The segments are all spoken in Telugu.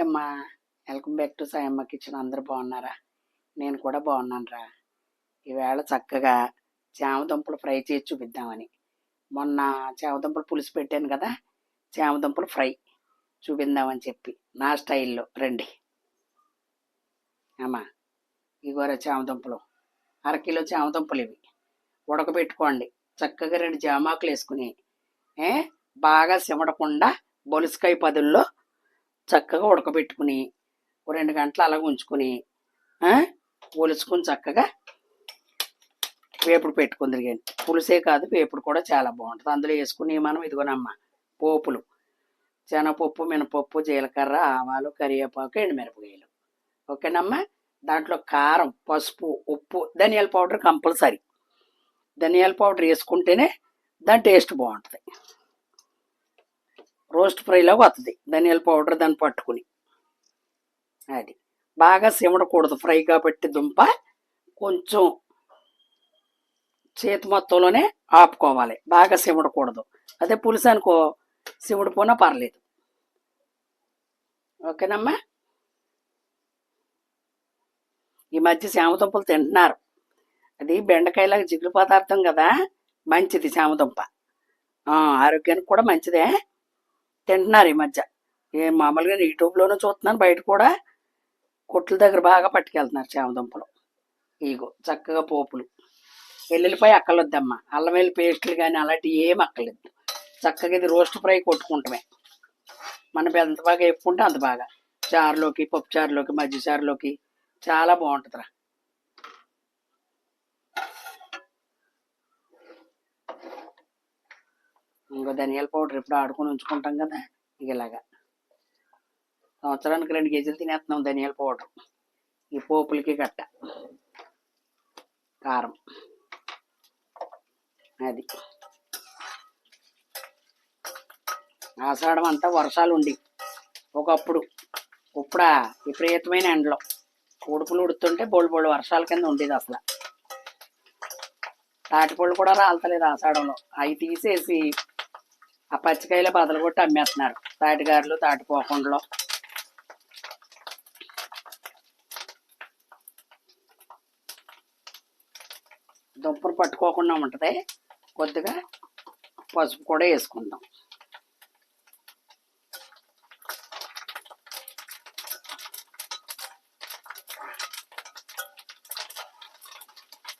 అమ్మా. వెల్కమ్ బెర్ టు సాయమ్మ కిచెన్. అందరు బాగున్నారా? నేను కూడా బాగున్నాను రా ఈవేళ చక్కగా చామదుంపలు ఫ్రై చేసి చూపిద్దామని. మొన్న చామదుంపలు పులుసు పెట్టాను కదా చామదుంపలు ఫ్రై చూపిందామని చెప్పి. నా స్టైల్లో రండి. అమ్మా ఇగోరా చామదుంపలు. అరకిలో చామదుంపలు ఇవి. ఉడకబెట్టుకోండి. చక్కగా రెండు జామాకులు వేసుకుని బాగా సిమడకుండా బొలుసుకాయ పదుల్లో చక్కగా ఉడకబెట్టుకుని ఓ రెండు గంటలు అలాగ ఉంచుకుని ఆ, చక్కగా వేపుడు పెట్టుకుంది కానీ పులుసే కాదు వేపుడు కూడా చాలా బాగుంటుంది. అందులో వేసుకుని మనం ఇదిగోనమ్మ పోపులు. శనగపప్పు మినపప్పు జీలకర్ర ఆవాలు కరివేపాకు ఎండుమిరపకాయలు. ఓకేనమ్మా? దాంట్లో కారం పసుపు ఉప్పు ధనియాల పౌడర్ కంపల్సరీ. ధనియాల పౌడర్ వేసుకుంటేనే దాని టేస్ట్ బాగుంటుంది. రోస్ట్ ఫ్రైలాగా వస్తుంది ధనియాల పౌడర్ దాన్ని పట్టుకుని. అది. బాగా సిమడకూడదు ఫ్రై కాబట్టి దుంప. కొంచెం చేతి మొత్తంలోనే ఆపుకోవాలి. బాగా సిమడకూడదు. అదే పులుసు అనుకో సిముడిపోయినా పర్లేదు. ఓకేనమ్మా? ఈ మధ్య శామదుంపలు తింటున్నారు. అది బెండకాయలాగా జిగులు పదార్థం కదా. మంచిది శామదుంప ఆరోగ్యానికి కూడా మంచిదే. తింటున్నారు ఈ మధ్య. ఏ మామూలుగా యూట్యూబ్లోనూ చూస్తున్నాను బయట కూడా కొట్ల దగ్గర బాగా పట్టుకెళ్తున్నారు చేమదుంపలు. ఇగో చక్కగా పోపులు. వెల్లుల్లిపాయ అక్కలొద్దమ్మా అల్లం వెల్లి పేస్టులు కానీ అలాంటివి ఏం అక్కలేదు చక్కగా ఇది రోస్ట్ ఫ్రై కొట్టుకుంటమే. మనం ఎంత బాగా వేపుకుంటే అంత బాగా. చారులోకి పప్పు చారులోకి మజ్జి చారులోకి చాలా బాగుంటుందిరా. ధనియాల పౌడర్ ఎప్పుడు ఆడుకొని ఉంచుకుంటాం కదా ఇక ఇలాగా. సంవత్సరానికి రెండు కేజీలు తినేస్తున్నాం ధనియాల పౌడర్. ఈ పోపులకి గట్ట. కారం. అది. ఆషాఢం అంతా వర్షాలు ఉండి ఒకప్పుడు ఇప్పుడా విపరీతమైన ఎండలో. ఉడుపులు ఉడుతుంటే బోళ్ళు బోళ్ళు వర్షాల కింద ఉండేది అసలు. తాటిపళ్ళు కూడా రాలతలేదు ఆషాఢంలో. అవి తీసేసి ఆ పచ్చికాయలు బదలు కొట్టి అమ్మేస్తున్నారు. తాటిగారులు తాటిపోకుండలో దుంపలు పట్టుకోకుండా ఉంటుంది. కొద్దిగా పసుపు కూడా వేసుకుందాం.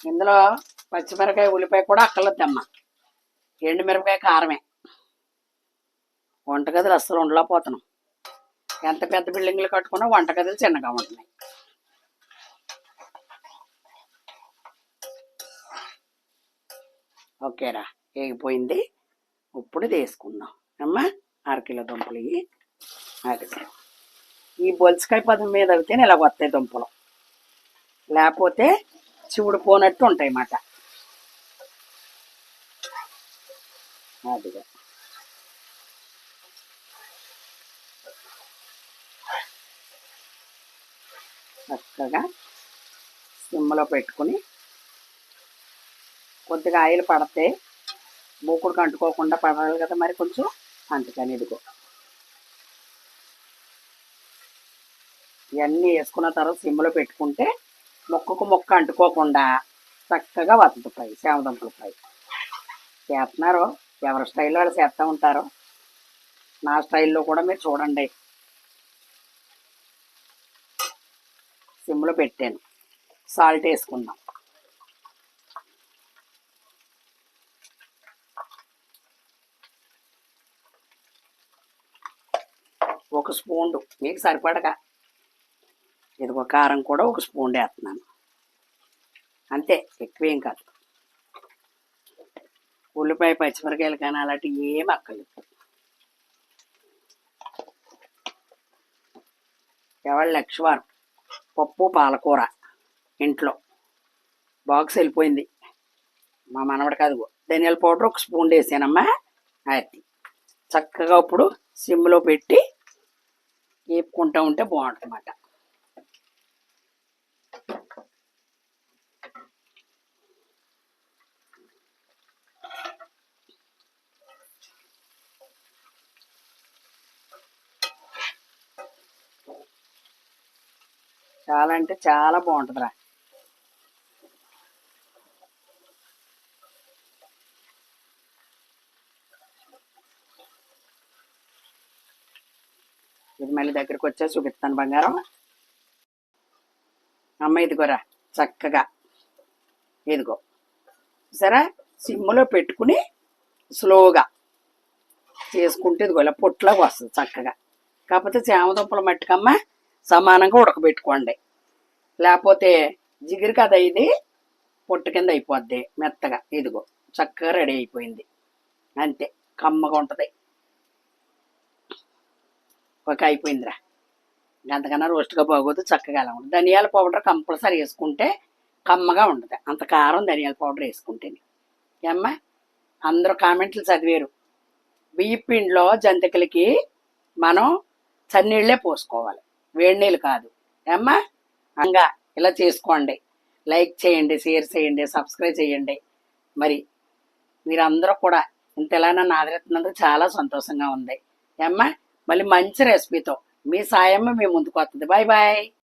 ఇందులో పచ్చిమిరకాయ ఉల్లిపాయ కూడా అక్కర్లేదమ్మా. ఎండు మిరపకాయ కారమే. వంటగదులు అస్సలు ఉండలేకపోతున్నాం. ఎంత పెద్ద బిల్డింగ్లు కట్టుకున్నా వంటగదులు చిన్నగా ఉంటున్నాయి. ఓకేరా వేగిపోయింది ఇప్పుడు తీసుకుందాం అమ్మా అరకిలో దుంపలు ఇవి అది ఈ బొలుసుకాయ పదం మీద అయితే ఇలా వస్తాయి దుంపలు. లేకపోతే చివుడు పోనట్టు ఉంటాయి అన్నమాట. అదిగా చక్కగా సిమ్లో పెట్టుకుని కొద్దిగా ఆయిల్ పడితే మూకుడు అంటుకోకుండా పడాలి కదా మరి కొంచెం? అందుకని ఇదిగో. ఇవన్నీ వేసుకున్న తర్వాత సిమ్లో పెట్టుకుంటే మొక్కకు మొక్క అంటుకోకుండా చక్కగా వస్తుంది ఫ్రై శామదుంపల ఫ్రై చేస్తున్నారు? ఎవరి స్టైల్లో వాళ్ళు చేస్తూ ఉంటారు? నా స్టైల్లో కూడా మీరు చూడండి. సిమ్లో పెట్టాను. సాల్ట్ వేసుకుందాం ఒక స్పూన్ మీకు సరిపడగా ఇదిగో కారం కూడా ఒక స్పూన్ వేస్తున్నాను. అంతే ఎక్కువేం కాదు. ఉల్లిపాయ పచ్చిమిరకాయలు కానీ అలాంటివి ఏం అక్కర్లేదు. ఎవరు లక్షవారం? పప్పు పాలకూర ఇంట్లో. బాక్స్ వెళ్ళిపోయింది. మా మనవడు కాదు ధనియాల పౌడర్ ఒక స్పూన్ వేసానమ్మా. అది చక్కగా ఇప్పుడు సిమ్లో పెట్టి వేపుకుంటూ ఉంటే బాగుంటుంది చాలా అంటే చాలా బాగుంటుందిరా. ఇది మళ్ళీ దగ్గరికి వచ్చే చూపిస్తాను బంగారం. అమ్మ ఇదిగోరా చక్కగా. ఇదిగో. సరే సిమ్లో పెట్టుకుని స్లోగా చేసుకుంటే ఇదిగో ఇలా పొట్టులాగా వస్తుంది చక్కగా. కాకపోతే చామదుంపల మట్టుకమ్మ సమానంగా ఉడకబెట్టుకోండి. లేకపోతే జిగురు కదా ఇది పొట్టు కింద అయిపోద్ది మెత్తగా. ఇదిగో చక్కగా రెడీ అయిపోయింది. అంతే కమ్మగా ఉంటుంది. ఒక అయిపోయిందిరా. అంతకన్నా రోస్ట్గా బాగోదు చక్కగా అలా ఉంటుంది. ధనియాల పౌడర్ కంపల్సరీ వేసుకుంటే కమ్మగా ఉంటుంది. అంత కారం ధనియాల పౌడర్ వేసుకుంటేనే ఏమ్మా అందరూ కామెంట్లు చదివారు. బియ్య పిండిలో జంతికలకి మనం చన్నీళ్ళే పోసుకోవాలి. వేడి నీళ్ళు కాదు. ఏమ్మా? అంగా ఇలా చేసుకోండి. లైక్ చేయండి షేర్ చేయండి సబ్స్క్రైబ్ చేయండి. మరి మీరందరూ కూడా ఇంత ఎలా నన్ను ఆదరిస్తున్నందుకు చాలా సంతోషంగా ఉంది. ఏమ్మా? మళ్ళీ మంచి రెసిపీతో మీ సాయమ్మ మీ ముందుకు వస్తుంది. Bye bye